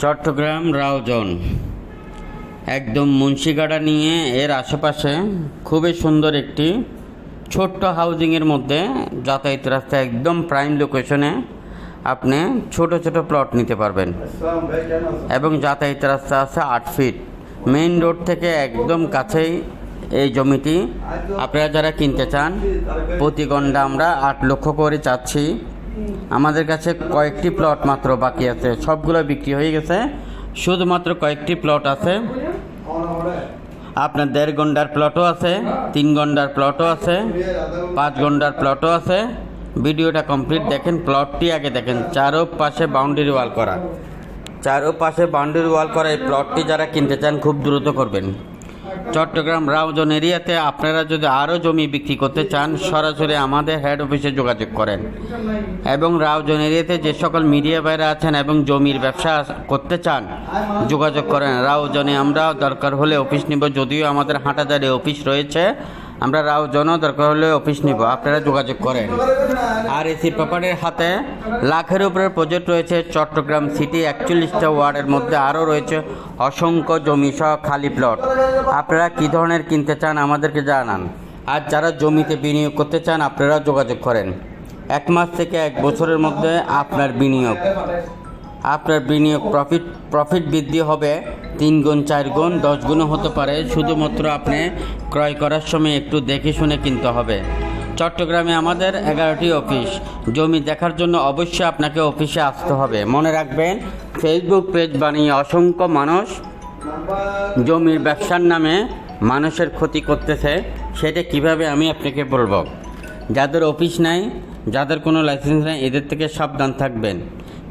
চট্টগ্রাম রাউজন একদম মুন্সিগাড়া নিয়ে এর আশেপাশে খুবই সুন্দর একটি ছোট্ট হাউজিংয়ের মধ্যে যাতায়াত রাস্তা একদম প্রাইম লোকেশনে আপনি ছোট ছোট প্লট নিতে পারবেন। এবং যাতায়াত রাস্তা আছে আট ফিট মেইন রোড থেকে একদম কাছেই এই জমিটি। আপনারা যারা কিনতে চান, প্রতি গন্ডা আমরা আট লক্ষ করে চাচ্ছি। আমাদের কাছে কয়েকটি প্লট মাত্র বাকি আছে। সবগুলো বিক্রি হয়ে গেছে। শুধুমাত্র কয়েকটি প্লট আছে। আপনার দেড় ঘণ্টার প্লটও আছে, তিন ঘণ্টার প্লটও আছে, পাঁচ ঘণ্টার প্লটও আছে। ভিডিওটা কমপ্লিট দেখেন প্লটটি আগে দেখেন। চারো পাশে বাউন্ডারি ওয়াল করা। চারো পাশে বাউন্ডারি ওয়াল করা এই প্লটটি যারা কিনতে চান, খুব দ্রুত করবেন। চট্টগ্রাম রাউজন এরিয়াতে আপনারা যদি আরও জমি বিক্রি করতে চান, সরাসরি আমাদের হেড অফিসে যোগাযোগ করেন। এবং রাউজন এরিয়াতে যে সকল মিডিয়া বাইরে আছেন এবং জমির ব্যবসা করতে চান, যোগাযোগ করেন। রাউজনে আমরা দরকার হলে অফিস নিব, যদিও আমাদের হাঁটাদারে অফিস রয়েছে। আমরা রাও জন দরকার হলে অফিস নিব, আপনারা যোগাযোগ করেন। আর এসি প্রপার্টির হাতে লাখের উপরে প্রজেক্ট রয়েছে, চট্টগ্রাম সিটি একচল্লিশটা ওয়ার্ডের মধ্যে আরও রয়েছে অসংখ্য জমি সহ খালি প্লট। আপনারা কী ধরনের কিনতে চান আমাদেরকে জানান। আর যারা জমিতে বিনিয়োগ করতে চান আপনারা যোগাযোগ করেন। এক মাস থেকে এক বছরের মধ্যে আপনার বিনিয়োগ। আপনার বিনিয়োগ প্রফিট প্রফিট বৃদ্ধি হবে তিন গুণ, চার গুণ, দশ গুণও হতে পারে। শুধুমাত্র আপনি ক্রয় করার সময় একটু দেখে শুনে কিনতে হবে। চট্টগ্রামে আমাদের এগারোটি অফিস। জমি দেখার জন্য অবশ্যই আপনাকে অফিসে আসতে হবে। মনে রাখবেন ফেসবুক পেজ বানিয়ে অসংখ্য মানুষ জমির ব্যবসার নামে মানুষের ক্ষতি করতেছে, সেটা কীভাবে আমি আপনাকে বলব? যাদের অফিস নাই, যাদের কোনো লাইসেন্স নেই, এদের থেকে সাবধান থাকবেন।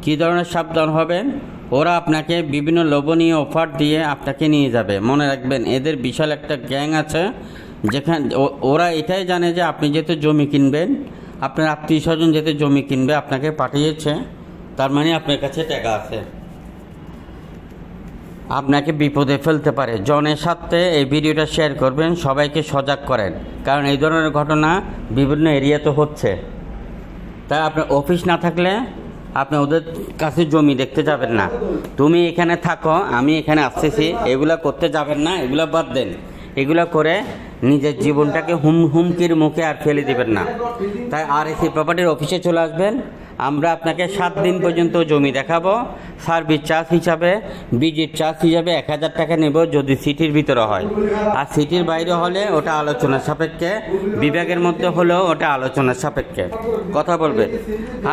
কী ধরনের সাবধান হবেন? ওরা আপনাকে বিভিন্ন লোভনীয় অফার দিয়ে আপনাকে নিয়ে যাবে। মনে রাখবেন, এদের বিশাল একটা গ্যাং আছে, যেখানে ওরা এটাই জানে যে আপনি যেহেতু জমি কিনবেন, আপনার আত্মীয় স্বজন যেহেতু জমি কিনবে, আপনাকে পাঠিয়েছে, তার মানে আপনার কাছে টাকা আছে। আপনাকে বিপদে ফেলতে পারে। জনের সাথে এই ভিডিওটা শেয়ার করবেন, সবাইকে সজাগ করেন। কারণ এই ধরনের ঘটনা বিভিন্ন এরিয়াতে হচ্ছে। তাই আপনার অফিস না থাকলে আপনি ওদের কাছে জমি দেখতে যাবেন না। তুমি এখানে থাকো, আমি এখানে আসতেছি, এগুলা করতে যাবেন না, এগুলো বাদ দেন। এগুলো করে নিজের জীবনটাকে হুম হুমকির মুখে আর ফেলে দিবেন না। তাই আর এসি প্রপার্টির অফিসে চলে আসবেন আমরা আপনাকে সাত দিন পর্যন্ত জমি দেখাবো। সার্ভিস চার্জ হিসাবে, বিজির চার্জ হিসাবে এক হাজার টাকা নেব যদি সিটির ভিতরে হয়। আর সিটির বাইরে হলে ওটা আলোচনার সাপেক্ষে, বিভাগের মধ্যে হলেও ওটা আলোচনার সাপেক্ষে। কথা বলবে।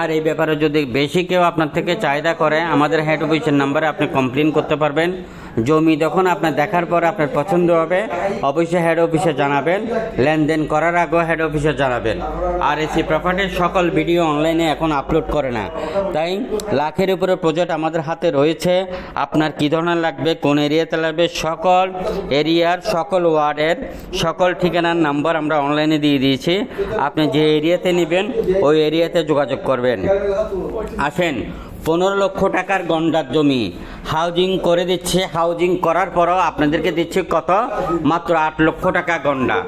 আর এই ব্যাপারে যদি বেশি কেউ আপনার থেকে চাহিদা করে, আমাদের হেড অফিসের নাম্বারে আপনি কমপ্লেন করতে পারবেন। জমি যখন আপনার দেখার পর আপনার পছন্দ হবে, অবশ্যই হেড অফিসে জানাবেন। লেনদেন করার আগেও হেড অফিসে জানাবেন। আর এসি প্রপার্টির সকল ভিডিও অনলাইনে এখন আপলোড করে না। তাই লাখের উপরে প্রজেক্ট আমাদের হাতে রয়েছে। আপনার কী ধরনের লাগবে, কোন এরিয়াতে লাগবে, সকল এরিয়ার, সকল ওয়ার্ডের, সকল ঠিকানার নাম্বার আমরা অনলাইনে দিয়ে দিয়েছি। আপনি যে এরিয়াতে নেবেন, ওই এরিয়াতে যোগাযোগ করবেন। আসেন, পনেরো লক্ষ টাকার গন্ডার জমি। হাউজিং করে দিচ্ছে, হাউজিং করার পরও আপনাদেরকে দিচ্ছে কত? মাত্র আট লক্ষ টাকা গন্ডা।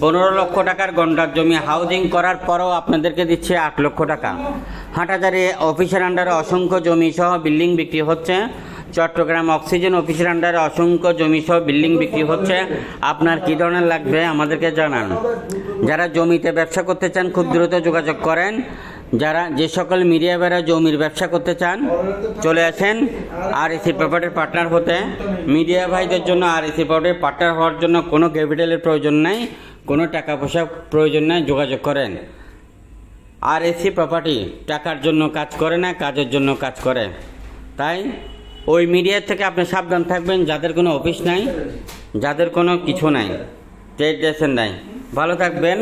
পনেরো লক্ষ টাকার গন্ডার জমি হাউজিং করার পরও আপনাদেরকে দিচ্ছে আট লক্ষ টাকা। হাটাজারি অফিসের আন্ডারে অসংখ্য জমি সহ বিল্ডিং বিক্রি হচ্ছে। চট্টগ্রাম অক্সিজেন অফিসের আন্ডারে অসংখ্য জমি সহ বিল্ডিং বিক্রি হচ্ছে। আপনার কী ধরনের লাগবে আমাদেরকে জানান। যারা জমিতে ব্যবসা করতে চান, খুব দ্রুত যোগাযোগ করেন। যারা যে সকল মিডিয়া বেড়া জমির ব্যবসা করতে চান, চলে আসেন আর এসি প্রপার্টির পার্টনার হতে। মিডিয়া ভাইদের জন্য আর এসি প্রপার্টির পার্টনার হওয়ার জন্য কোনো ক্যাপিটালের প্রয়োজন নাই, কোনো টাকা পয়সা প্রয়োজন নাই, যোগাযোগ করেন। আর এসি প্রপার্টি টাকার জন্য কাজ করে না, কাজের জন্য কাজ করে। তাই ওই মিডিয়ার থেকে আপনি সাবধান থাকবেন, যাদের কোনো অফিস নাই, যাদের কোনো কিছু নাই লাইসেন্স নাই। ভালো থাকবেন।